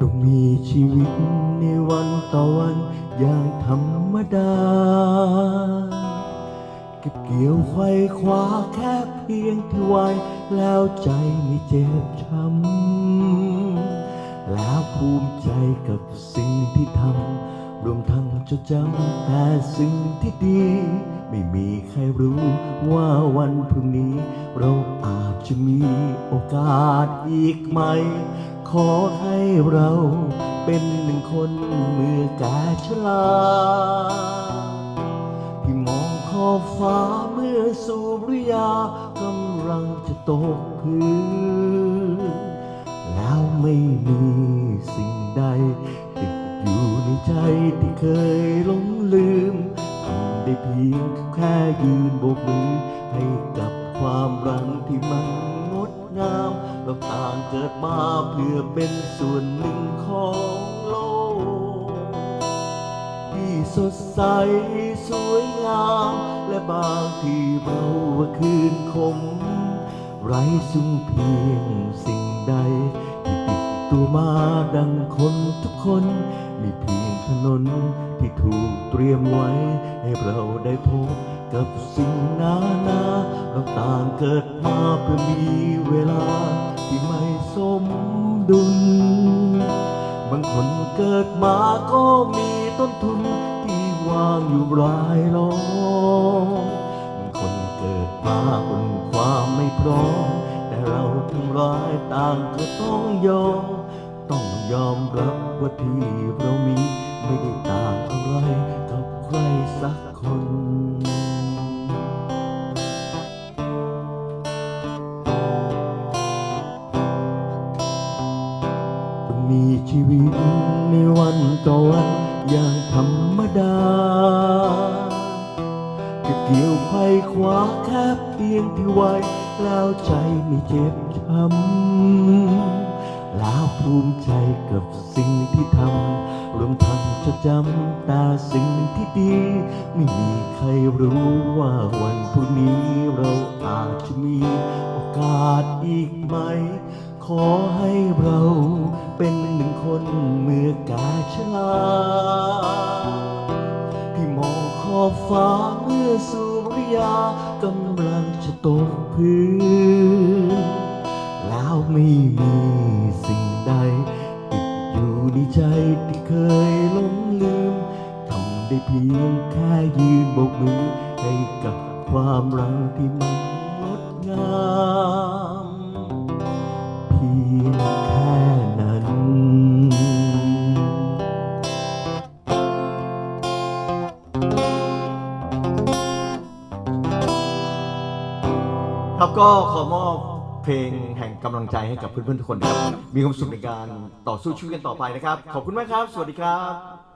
ต้องมีชีวิตในวันต่อวันอย่างธรรมดา เก็บเกี่ยวไขว้คว้าแค่เพียงที่ไว้แล้วใจไม่เจ็บช้ำแล้วภูมิใจกับสิ่งที่ทำรวมทั้งจดจำแต่สิ่งที่ดี ไม่มีใครรู้ว่าวันพรุ่งนี้ เราอาจจะมีโอกาสอีกไหม ขอให้เราเป็นหนึ่งคนเมื่อก่ชราที่มองขอบฟ้าเมื่อสุริยากำลังจะตกพื้นแล้วไม่มีสิ่งใดติดอยู่ในใจที่เคยหลงลืมทำได้เพียงแค่ยืนโบกมือให้กับความรังที่มัน งามเราต่างเกิดมาเพื่อเป็นส่วนหนึ่งของโลก ที่สดใสสวยงาม และบางที่เราว่าคืนคม ไร้ซึ่งเพียงสิ่งใด ที่ติดตัวมาดังคนทุกคนมีเพียงถนนที่ถูกเตรียมไว้ ให้เราได้พบกับสิ่งนานาเราต่างเกิดมาเพื่อมี ดุล บางคนเกิดมาก็มีต้นทุนที่วางอยู่รายล้อมบางคนเกิดมาบนความไม่พร้อม แต่เราทั้งหลายต่างก็ต้องยอม ต้องยอมรับว่าที่เรามีไม่ได้ต่างอะไรกับใครสักคน มีชีวิตในวันต่อวันอย่างธรรมดาเก็บเกี่ยวไขว้คว้าแค่เพียงที่ไว้แล้วใจไม่เจ็บช้ำแล้วภูมิใจกับสิ่งที่ทำรวมทั้งจดจำแต่สิ่งที่ดี ไม่มีใครรู้ว่าวันพรุ่งนี้เราอาจจะมีโอกาสอีกไหม ขอให้เรา เป็นหนึ่งคนเมื่อกาชลาที่มองขอบฟ้าเมื่อสุริยากำลังจะตกพื้น แล้วไม่มีสิ่งใด ติดอยู่ในใจที่เคยหลงลืมทำได้เพียงแค่ยืนโบกมือให้กับความรักที่มันงดงาม ครับก็ขอมอบเพลงแห่งกำลังใจให้กับเพื่อนๆทุกคนนะครับ มีความสุขในการต่อสู้ชีวิตกันต่อไปนะครับ ขอบคุณมากครับ สวัสดีครับ